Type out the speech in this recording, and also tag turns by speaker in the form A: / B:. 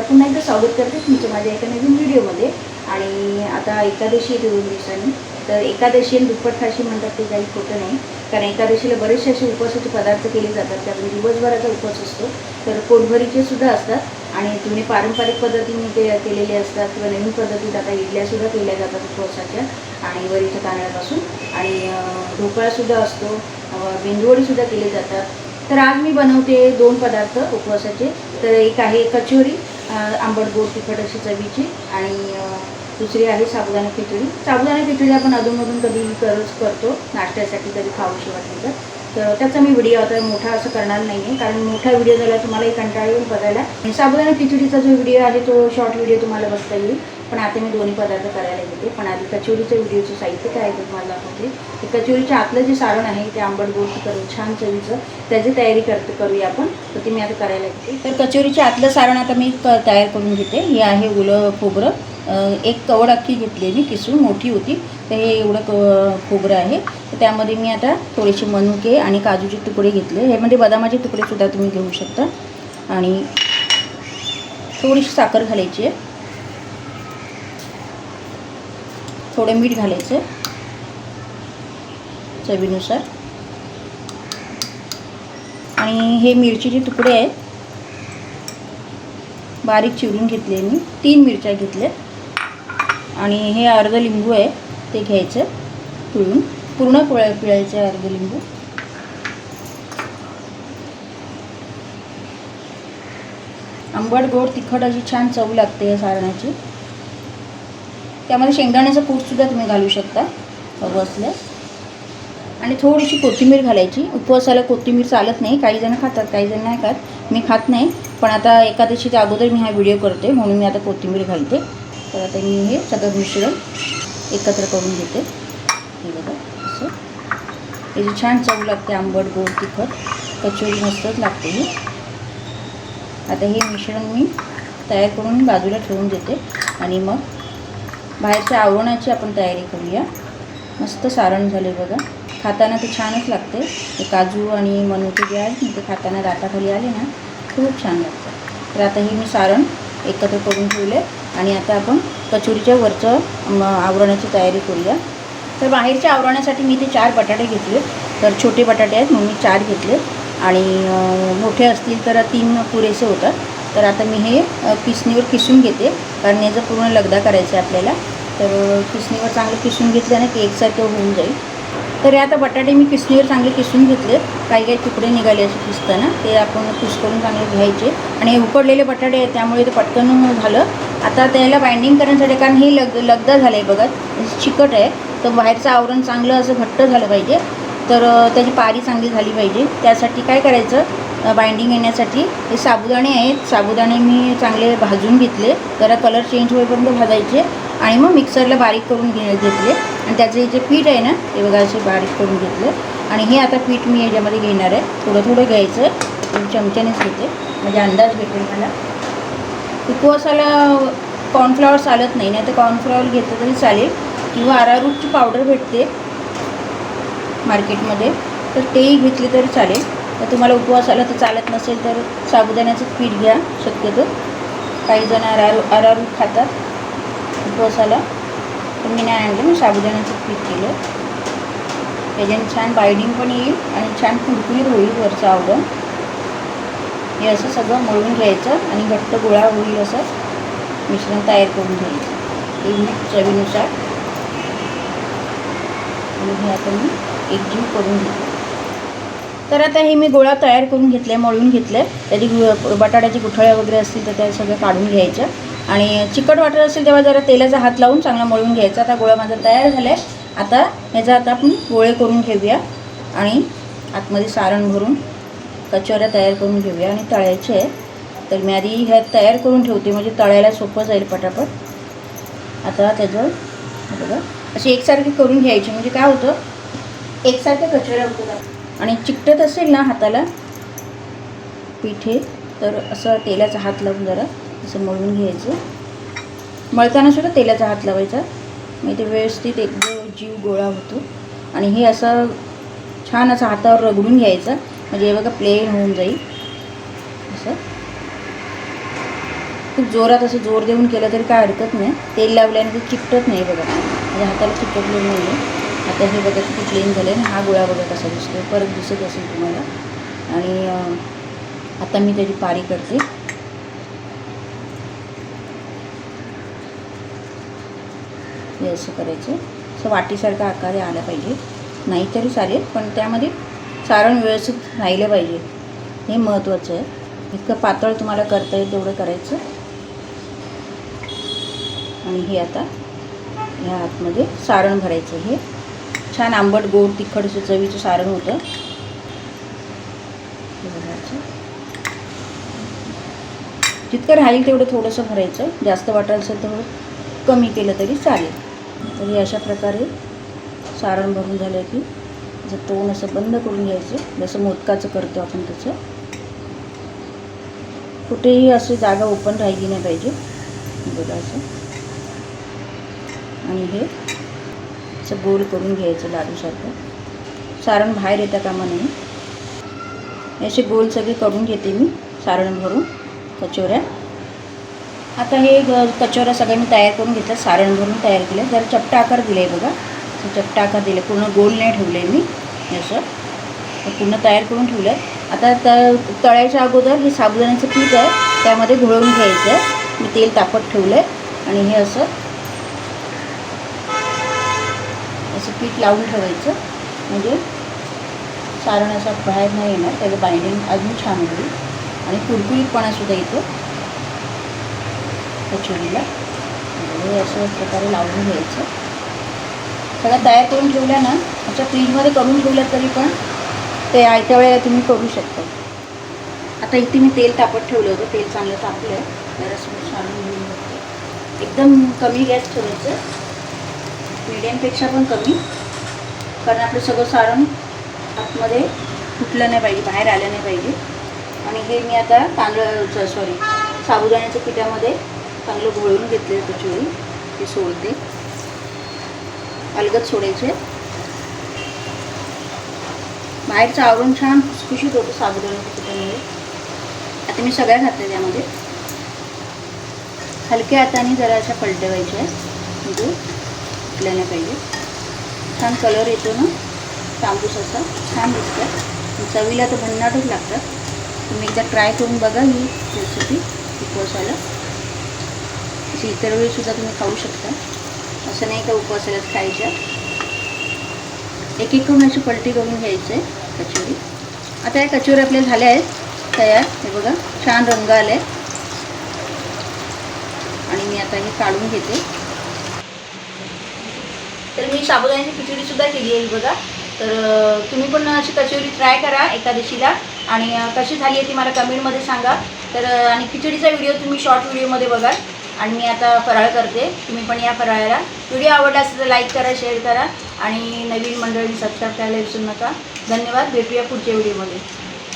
A: नमस्कार पुन्हा एकदा स्वागत करते तुमचं माझ्या एका नवीन व्हिडिओमध्ये. आणि आता एकादशी येते दोन दिवसांनी तर एकादशी आणि दुप्पट खाशी म्हणतात ते काही खोटं नाही. कारण एकादशीला बरेचसे असे उपवासाचे पदार्थ केले जातात. त्यामुळे दिवसभराचा उपवास असतो. तर पोटभरीचे सुद्धा असतात. आणि जुने पारंपरिक पद्धतीने ते केलेले असतात किंवा नवीन पद्धतीत आता इडल्यासुद्धा केल्या जातात उपवासाच्या आणि वरीच्या तांदळापासून. आणि ढोकळासुद्धा असतो. अं, केले जातात. तर आज मी बनवते दोन पदार्थ उपवासाचे. तर एक आहे कचोरी आंबट गोड तिखट अशी चवीची आणि दुसरी आहे साबुदाणा खिचडी. साबुदाणा खिचडी आपण अधूनमधून कधी करच करतो नाश्त्यासाठी कधी खाऊशी वाटली तर. तर त्याचा मी व्हिडिओ आता मोठा असं करणार नाही आहे कारण मोठा व्हिडिओ झाला तुम्हालाही कंटाळा येऊन बघायला. आणि साबुदाणा खिचडीचा जो व्हिडिओ आहे तो शॉर्ट व्हिडिओ तुम्हाला बघता येईल. पण आता मी दोन्ही पदार्थ करायला घेते पण आधी कचोरीचं व्हिडिओचं साहित्य काय तुम्हाला दाखवते. ते कचोरीच्या आतलं जे सारण आहे ते आंबट गोष्ट करून छान चवीचं त्याची तयारी करते करूया आपण. तर ती मी आता करायला घेते तर कचोरीच्या आतलं सारण आता मी क तयार करून घेते. हे आहे ओलं खोबरं. एक कवड अख्खी घेतली मी किसून मोठी होती. तर हे एवढं क खोबरं आहे. तर त्यामध्ये मी आता थोडेसे मनुके आणि काजूचे तुकडे घेतले. ह्यामध्ये बदामाचे तुकडेसुद्धा तुम्ही घेऊ शकता. आणि थोडीशी साखर घालायची आहे. थोडं मीठ घालायचं. चवीनुसार. आणि हे मिरचीचे तुकडे आहेत. बारीक चिरून घेतले मी. तीन मिरच्या घेतल्या आणि हे अर्ध लिंबू आहे ते घ्यायचं पिळून. पूर्ण पिळा पिळायचं आहे अर्ध लिंबू. आंबट गोड तिखट अशी छान चव लागते या सारणाची. त्यामध्ये शेंगदाण्याचं कूटसुद्धा तुम्ही घालू शकता. हवं असल्यास आणि थोडीशी कोथिंबीर घालायची. उपवासाला कोथिंबीर चालत नाही. काही जण खातात काही जण नाही खात. मी खात नाही. पण आता एकादशीच्या अगोदर मी हा व्हिडिओ करते. म्हणून मी आता कोथिंबीर घालते. तर आता मी हे सगळं मिश्रण एकत्र करून घेते. हे बघा असं. त्याची छान चव लागते आंबट गोड तिखट कचोरी मस्तच लागते ही. आता हे मिश्रण मी तयार करून बाजूला ठेवून देते. आणि मग बाहेरच्या आवरणाची आपण तयारी करूया. मस्त सारण झाले बघा. खाताना ते छानच लागते. ते काजू आणि मनुके जे आहेत ना ते खाताना दाताखाली आले ना खूप छान लागतं. तर आता हे मी सारण एकत्र करून ठेवले आणि आता आपण कचोरीच्या वरचं म, आवरणाची तयारी करूया. तर बाहेरच्या आवरणासाठी मी ते चार बटाटे घेतले. तर छोटे बटाटे आहेत म्हणून मी चार घेतले. आणि मोठे असतील तर तीन पुरेसे होतात. तर आता मी हे किसणीवर किसून घेते. कारण याचं पूर्ण लगदा करायचं आहे आपल्याला. तर किसणीवर चांगलं किसून घेतल्यानं की एकसारखं होऊन जाईल. तर हे आता बटाटे मी किसणीवर चांगले किसून घेतले. काही काही तुकडे निघाले असे किसताना ते आपण कुस करून चांगले घ्यायचे. आणि हे उकडलेले बटाटे आहेत त्यामुळे ते पटकन झालं. आता त्याला बाइंडिंग करण्यासाठी कारण हे लग लगदा झालं आहे बघा म्हणजे चिकट आहे. तर बाहेरचं आवरण चांगलं असं घट्ट झालं पाहिजे. तर त्याची पारी चांगली झाली पाहिजे. त्यासाठी काय करायचं? बाइंडिंग येण्यासाठी हे साबुदाणे आहेत. साबुदाणे मी चांगले भाजून घेतले. जरा कलर चेंज होईपर्यंत भाजायचे. आणि मग मिक्सरला बारीक करून घे घेतले. आणि त्याचे जे पीठ आहे ना ते बघा असे बारीक करून घेतलं. आणि हे आता पीठ मी याच्यामध्ये घेणार आहे. थोडं थोडं घ्यायचं. चमच्यानेच घेते. म्हणजे अंदाज भेटेल मला. उपवासाला कॉर्नफ्लॉवर चालत नाही. नाही तर कॉर्नफ्लॉवर घेतलं तरी चालेल. किंवा अरारूटची पावडर भेटते मार्केटमध्ये. तर तेही घेतले तरी चालेल. तर तुम्हाला उपवासाला तर चालत नसेल तर साबुदाण्याचं पीठ घ्या. शक्यतो काही जण आरारू आरारूट खातात. उपवासाला पण मी नाही आणलं मी साबुदाण्याचं पीठ केलं. त्याच्याने छान बायडिंग पण येईल आणि छान कुरकुरीत होईल वरचं आवडं हे असं सगळं मळून घ्यायचं आणि घट्ट गोळा होईल असं मिश्रण तयार करून घ्यायचं. एक मीठ चवीनुसार. आणि हे आता मी एकजीव करून घेते. तर आता हे मी गोळा तयार करून घेतले मळून घेतले त्याची बटाट्याची गुठळ्या वगैरे असतील तर त्या सगळं काढून घ्यायच्या. आणि चिकट वाटत असेल तेव्हा जरा तेलाचा हात लावून चांगला मळून घ्यायचा. आता गोळा माझा तयार झाला आहे आता ह्याचा आता आपण गोळे करून घेऊया आणि आतमध्ये सारण भरून कचोऱ्या तयार करून घेऊया आणि तळायचे आहे तर मी आधी ह्या तयार करून ठेवते. म्हणजे तळायला सोपं जाईल पटापट. आता त्याचं बघा. अशी एकसारखी करून घ्यायची. म्हणजे काय होतं? एकसारख्या कचोऱ्या होतात. आणि चिकटत असेल ना हाताला पिठे तर असं तेलाचा हात लावून जरा असं मळून घ्यायचं. मळताना सुद्धा तेलाचा हात लावायचा. मी ते व्यवस्थित एकदम जीव गोळा होतो. आणि हे असं छान असं हातावर रगडून घ्यायचं. म्हणजे हे बघा प्लेन होऊन जाईल. असं. खूप जोरात असं जोर देऊन केलं तरी काय हरकत नाही. तेल लावल्याने ते चिकटत नाही बघा. म्हणजे हाताला चिकटलेलं नाही आहे आता हे बघा किती प्लेन झालं आहे हा गोळा बघा कसा दिसतो परत दिसत असेल तुम्हाला. आणि आता मी त्याची पारी करते. हे असं करायचं. असं वाटीसारखा आकार आला पाहिजे. नाही तरी चालेल पण त्यामध्ये सारण व्यवस्थित राहिलं पाहिजे. हे महत्त्वाचं आहे. इतकं पातळ तुम्हाला करता येईल तेवढं करायचं. आणि हे आता ह्या आतमध्ये सारण भरायचं हे छान आंबट गोड तिखट चवीचं सारण होतं. जितकं राहील तेवढं थोडंसं भरायचं. जास्त वाटायचं असेल तर कमी केलं तरी चालेल. तर हे अशा प्रकारे सारण भरून झालं की जर तोंड असं बंद करून घ्यायचं. जसं मोदकाचं करतो आपण तसं. कुठेही अशी जागा ओपन राहिली नाही पाहिजे. बघा असं. आणि हे असं गोल करून घ्यायचं लाडूसारखं सारण बाहेर येता कामा नये असे गोल सगळे करून घेते मी सारण भरून. कचोऱ्या. आता हे ग- कचोऱ्या सगळ्या मी तयार करून घेतल्या सारण भरून तयार केलं. जरा चपटा आकार दिला आहे बघा. चपटा आकार दिले पूर्ण गोल नाही ठेवलं आहे मी. हे असं. पूर्ण तयार करून ठेवलं आहे आता त तळायच्या अगोदर हे साबुदाण्याचं पीठ आहे त्यामध्ये घोळून घ्यायचं आहे मी तेल तापत ठेवलं आहे आणि हे असं असं पीठ लावून ठेवायचं. म्हणजे सारण असं बाहेर नाही येणार. त्याचं बाइंडिंग अजून छान होईल. आणि कुरकुरीतपणासुद्धा येतो. कचोरीला. हे असं प्रकारे लावून घ्यायचं. सगळ्या तयार करून ठेवल्या ना अशा फ्रीजमध्ये करून ठेवलं तरी पण ते आयत्या वेळेला तुम्ही करू शकता. आता इथे मी तेल तापत ठेवलं होतं तेल चांगलं तापलं आहे जरा सारून घेऊन बघते एकदम कमी गॅस ठेवायचं. मिडियमपेक्षा पण कमी. कारण आपलं सगळं सारण आतमध्ये फुटलं नाही पाहिजे बाहेर आलं नाही पाहिजे. आणि हे मी आता तांदळाचं सॉरी साबुदाण्याच्या पिठामध्ये चांगलं घोळून घेतले कचोरी ते सोडते. अलगद सोडायचे. बाहेरचं आवरून छान खुशखुशीत होतं साबुदाणा त्याच्यामुळे आता मी सगळ्या घातल्या त्यामध्ये. हलक्या हाताने जरा अशा पलटवायच्या म्हणजे नाही पाहिजे. छान कलर येतो ना. तांबूस असा. छान दिसतात चवीला तर भन्नाटच लागतात. तुम्ही एकदा ट्राय करून बघा ही रेसिपी उपवासाला अशी इतर वेळीसुद्धा तुम्ही खाऊ शकता. असं नाही का उपवासालाच खायच्या. एक एक करून अशी पलटी करून घ्यायचं आहे कचोरी. आता या कचोरी आपल्या झाल्या आहेत तयार. हे बघा छान रंग आले आणि मी आता हे काढून घेते. तर मी साबुदाण्याची खिचडीसुद्धा केली आहे बघा. तर तुम्ही पण अशी कचोरी ट्राय करा एकादशीला. आणि कशी झाली आहे ती मला कमेंटमध्ये सांगा. तर आणि खिचडीचा व्हिडिओ तुम्ही शॉर्ट व्हिडिओमध्ये बघाल. आणि मी आता फराळ करते. तुम्ही पण या फराळाला. व्हिडिओ आवडला असेल तर लाईक करा शेअर करा. आणि नवीन मंडळी सबस्क्राईब करायला विसरू नका. धन्यवाद. भेटूया पुढच्या व्हिडिओमध्ये.